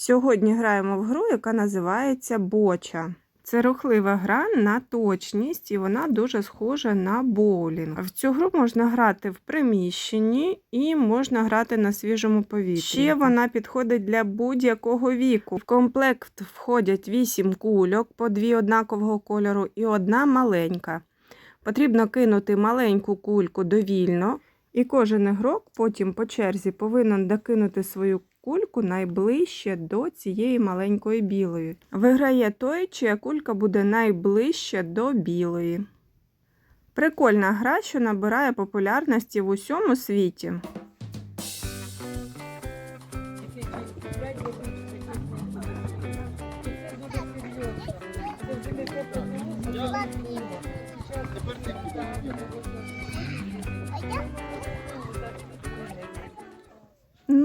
Сьогодні граємо в гру, яка називається Боча. Це рухлива гра на точність, і вона дуже схожа на боулінг. В цю гру можна грати в приміщенні і можна грати на свіжому повітрі. Ще вона підходить для будь-якого віку. В комплект входять 8 кульок по дві однакового кольору і одна маленька. Потрібно кинути маленьку кульку довільно, і кожен ігрок потім по черзі повинен докинути свою кульку найближче до цієї маленької білої. Виграє той, чия кулька буде найближче до білої. Прикольна гра, що набирає популярності в усьому світі.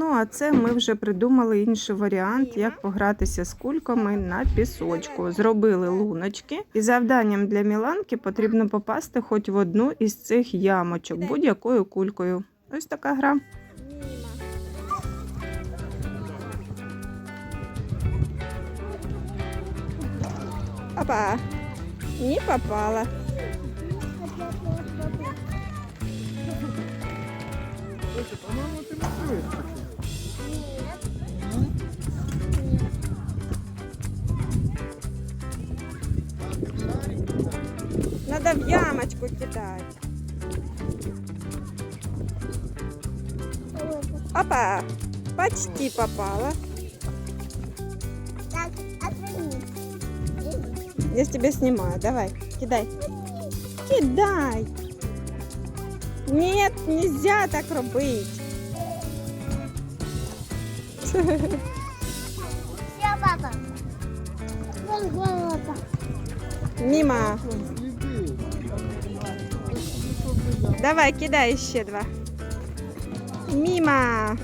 Ну, а це ми вже придумали інший варіант, як погратися з кульками на пісочку. Зробили луночки, і завданням для Міланки потрібно попасти хоч в одну із цих ямочок будь-якою кулькою. Ось така гра. Опа! Не попала. По-моему, Надо в ямочку кидать. Опа! Почти попала. Так. Я с тебя снимаю. Давай, кидай. Кидай. Нет, нельзя так. Все, папа. Голова. Мимо. Давай, кидай ще два. Мимо.